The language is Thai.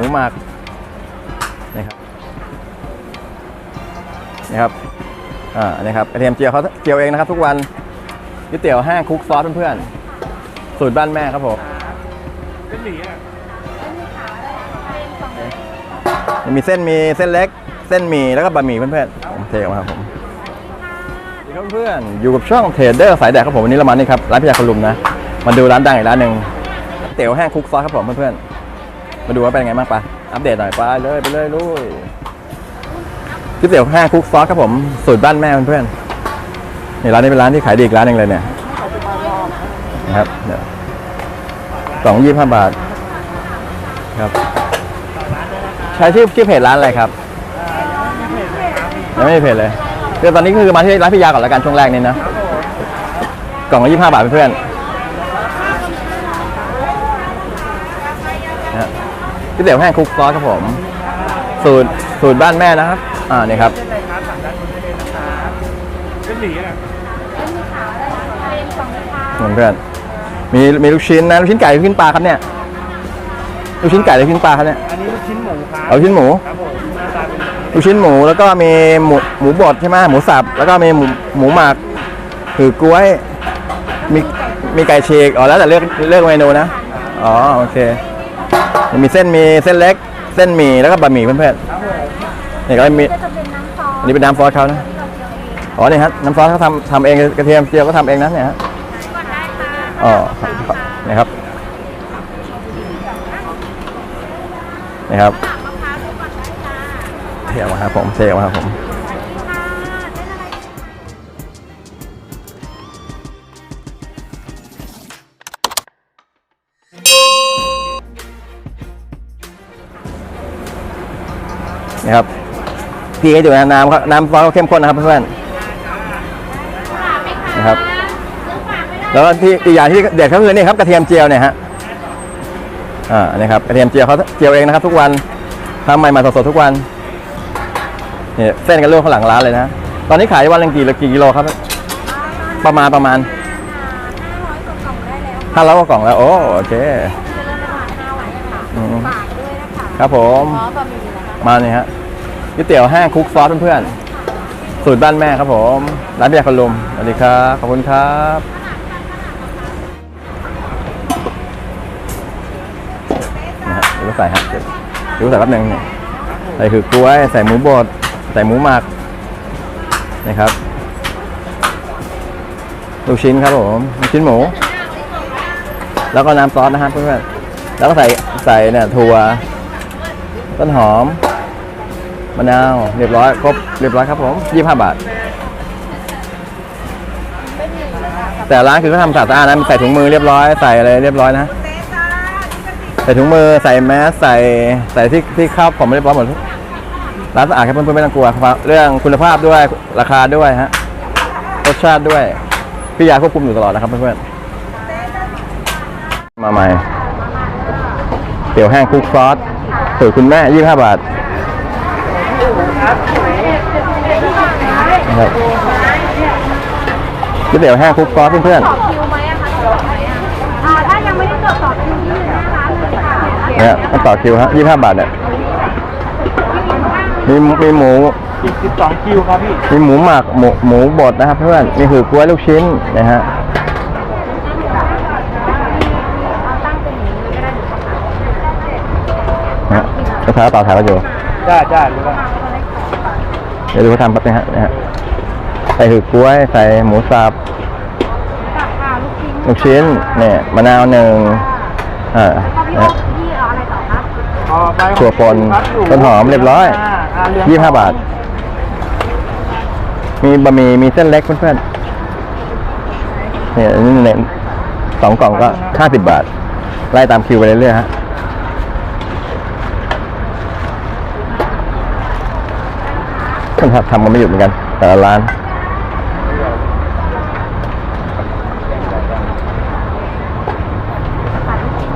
มูหมักนะครับนะครับอ่านี่ครับกระเทียมเจียวเขาเจียวเองนะครับ ทุกวันก๋วยเตี๋ยวแห้งคลุกซอสเพื่อนๆสูตรบ้านแม่ครับผมเป็นหมีอะมีเส้นมีเส้นเล็ก เส้นหมี่แล้วก็บะหมี่เพื่อนๆผมเทออกมาครับผมสวัสดีครับเพื่อนๆอยู่กับช่องเทรดเดอร์สายแดกครับผมวันนี้เรามานี่ครับร้านพิยาคนลุมนะมาดูร้านดังอีกร้านหนึ่งก๋วยเตี๋ยวแห้งคลุกซอสครับผมเพื่อนๆ มาดูว่าเป็นยังไงบ้างปะอัปเดตหน่อยไปเลยไปเลยลุยก๋วยเตี๋ยวห้งคลุกซอสครับผมสูตรบ้านแม่เพื่อนๆนี่ร้านนี้เป็นร้านที่ขายดีอีกร้านหนึ่งเลยเนี่ยนะครับเนี่ยกล่องยี่ห้าบาทครับใช้ชื่อชื่อเพจร้านอะไรครับยังไม่มีเพจเลยคือตอนนี้คือมาที่ร้านพิยาก่อนละกันช่วงแรกนี่นะกล่องละยี่ห้าบาทเพื่อนๆนะ ก๋วยเตี๋ยวแห้งคลุกซอสครับผม สูตรสูตรบ้านแม่นะครับ อ่านี่ครับเป็นไรครับสั่งด้านบนได้เลยนะครับเป็นหมีอะเพื่อนๆมีมีลูกชิ้นนะลูกชิ้นไก่ลูกชิ้นปลาครับเนี่ยลูกชิ้นไก่ลูกชิ้นปลาครับเนี่ยอันนี้ลูกชิ้นหมูครับเอาลูกชิ้นหมูครับผมหน้าตาเป็นแบบนี้ลูกชิ้นหมูแล้วก็มีหมูหมูบดใช่ไหมหมูสับแล้วก็มีหมูหมูหมักคือกล้วยมีมีไก่ฉีกอ๋อแล้วแต่เลือกเลือกเมนูนะอ๋อโอเค มีเส้นมีเส้นเล็ก เส้นหมี่แล้วก็บะหมี่เพื่อนครับผมๆนี่ก็มีจะเป็นน้ำซอสอันนี้เป็นน้ำซอสเขานะอ๋อนี่ฮะน้ำซอสเขาทำทำเองกระเทียมเจียวก็ทำเองนะเนี่ยฮะก่อนได้ค่ะอ๋อนี่ครับนี่ครับมะพร้าวดูก่อนได้ค่ะเทออกมาครับผมเทออกมาครับผม ค่ะได้อะไรนี่ครับพี่ให้ดูนะน้ำเขาน้ำซอสเขาเข้มข้นนะครับเพื่อนๆนะครับ แล้วก็ที่อีกอย่างที่เด็ดก็คือนี่ครับกระเทียมเจียวเนี่ยฮะอ่านี่ครับกระเทียมเจียวเขาเจียวเองนะครับ ทุกวันทำใหม่ๆสดๆทุกวันนี่เส้นกันลวกข้างหลังร้านเลยนะตอนนี้ขายวันละกี่กี่กิโลครับ ประมาณประมาณห้าร้อยกว่ากล่องได้แล้วห้าร้อยกว่ากล่องแล้วโอ้โอเคจะเริ่มประมาณห้าวันค่ะอืมฝากด้วยนะคะครับผมพร้อ มาเนี่ยฮะก๋วยเตี๋ยวแห้งคุกซอสเพื่อนๆ สูตรบ้านแม่ครับผม ร้านเบียร์คนลุมสวัสดีครับ ขอบคุณครับนะฮะเดี๋ยวใส่ฮะเดี๋ยวเดี๋ยวใส่แป๊บนึงเนี่ยใส่คือกล้วย ใส่หมูบด ใส่หมูหมักนะครับลูกชิ้นครับผมลูกชิ้นหมู แล้วก็น้ำซอสนะฮะเพื่อนๆแล้วก็ใส่ใส่เนี่ยถั่วต้นหอม มะนาวเรียบร้อยครบเรียบร้อยครับผมยี่ห้าบาท แต่ร้านคือเขาทำสะอาดนะใส่ถุงมือเรียบร้อยใส่อะไรเรียบร้อยนะใส่ถุงมือใส่แมสใส่ใส่ที่ที่เข้าผมเรียบร้อยหมดร้านสะอาดครับเพื่อนๆไม่ต้องกลัวครับเรื่องคุณภาพด้วยราคาด้วยฮะรสชาติด้วยพี่ยาควบคุมอยู่ตลอดนะครับเพื่อนๆมาใหม่เตี๋ยวแห้งคุกซอสสูตรคุณแม่ยี่ห้าบาท นะครับก๋วยเตี๋ยวแห้งคลุกซอสเพื่อนต่อคิวไหมอะคะต่อไหมอะอ่าถ้ายังไม่ได้จดต่อคิวที่หน้าร้านเลยค่ะๆเนี่ยต้องต่อคิวฮะยี่ห้าบาทเนี่ยมีมีหมู อีก12คิวครับพี่ มีหมูหมักหมูหมูบดนะครับเพื่อน มีหือกล้วยลูกชิ้นนะฮะ เอาตั้งเป็นอย่างนี้เลยก็ได้หรือเปล่าคะ นะฮะลูกค้าต่อแถวกันอยู่ จ้าจ้าหรือว่า เดี๋ยวดูเขาทำแป๊บนึงฮะนะฮะใส่หือกล้วย ใส่หมูสับกับค่ะลูกชิ้นลูกชิ้นเนี่ยมะนาวหนึ่งอ่าแล้วก็พี่โอ๊นะคพี่เอาอะไรต่อคะต่อไปถั่วปนครับยู่ต้นหอมเรียบร้อยาเรื่องยี่ห้าบาท มีบะหมี่มีเส้นเล็กเพื่อนๆเนี่ยอันนี้เนี่ยสองกล่องก็ห้าสิบบาท ไล่ตามคิวไปเรื่อยๆฮะคน ทำทำกันไม่หยุดเหมือนกัน แต่ละร้านขายลูกชิ้